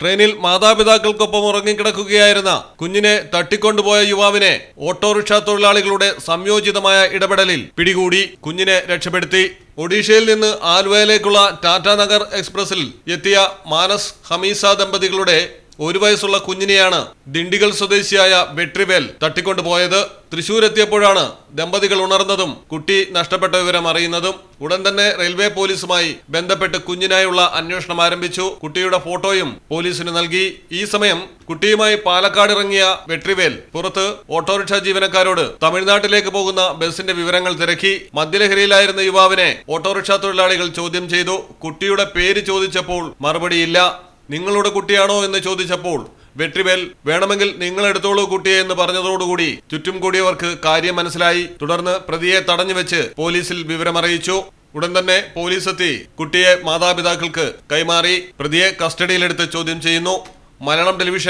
ട്രെയിനിൽ മാതാപിതാക്കൾക്കൊപ്പം ഉറങ്ങിക്കിടക്കുകയായിരുന്ന കുഞ്ഞിനെ തട്ടിക്കൊണ്ടുപോയ യുവാവിനെ ഓട്ടോറിക്ഷ തൊഴിലാളികളുടെ സംയോജിതമായ ഇടപെടലിൽ പിടികൂടി കുഞ്ഞിനെ രക്ഷപ്പെടുത്തി. ഒഡീഷയിൽ നിന്ന് ആലുവയിലേക്കുള്ള ടാറ്റാനഗർ എക്സ്പ്രസിൽ എത്തിയ മാനസ് ഹമീസ ദമ്പതികളുടെ ഒരു വയസ്സുള്ള കുഞ്ഞിനെയാണ് ദിണ്ടിഗൽ സ്വദേശിയായ വെട്രിവേൽ തട്ടിക്കൊണ്ടുപോയത്. തൃശൂർ എത്തിയപ്പോഴാണ് ദമ്പതികൾ ഉണർന്നതും കുട്ടി നഷ്ടപ്പെട്ട വിവരം അറിയുന്നതും. ഉടൻ തന്നെ റെയിൽവേ പോലീസുമായി ബന്ധപ്പെട്ട് കുഞ്ഞിനായുള്ള അന്വേഷണം ആരംഭിച്ചു. കുട്ടിയുടെ ഫോട്ടോയും പോലീസിന് നൽകി. ഈ സമയം കുട്ടിയുമായി പാലക്കാട് ഇറങ്ങിയ വെട്രിവേൽ പുറത്ത് ഓട്ടോറിക്ഷ ജീവനക്കാരോട് തമിഴ്നാട്ടിലേക്ക് പോകുന്ന ബസിന്റെ വിവരങ്ങൾ തിരക്കി. മദ്യലഹരിയിലായിരുന്ന യുവാവിനെ ഓട്ടോറിക്ഷ തൊഴിലാളികൾ ചോദ്യം ചെയ്തു. കുട്ടിയുടെ പേര് ചോദിച്ചപ്പോൾ മറുപടിയില്ല. നിങ്ങളുടെ കുട്ടിയാണോ എന്ന് ചോദിച്ചപ്പോൾ വെട്രിവേൽ വേണമെങ്കിൽ നിങ്ങൾ എടുത്തോളൂ കുട്ടിയെ എന്ന് പറഞ്ഞതോടുകൂടി ചുറ്റും കൂടിയവർക്ക് കാര്യം മനസ്സിലായി. തുടർന്ന് പ്രതിയെ തടഞ്ഞു വെച്ച് പോലീസിൽ വിവരമറിയിച്ചു ഉടൻ തന്നെ പോലീസ് എത്തി കുട്ടിയെ മാതാപിതാക്കൾക്ക് കൈമാറി പ്രതിയെ കസ്റ്റഡിയിലെടുത്ത് ചോദ്യം ചെയ്യുന്നു. Malayalam television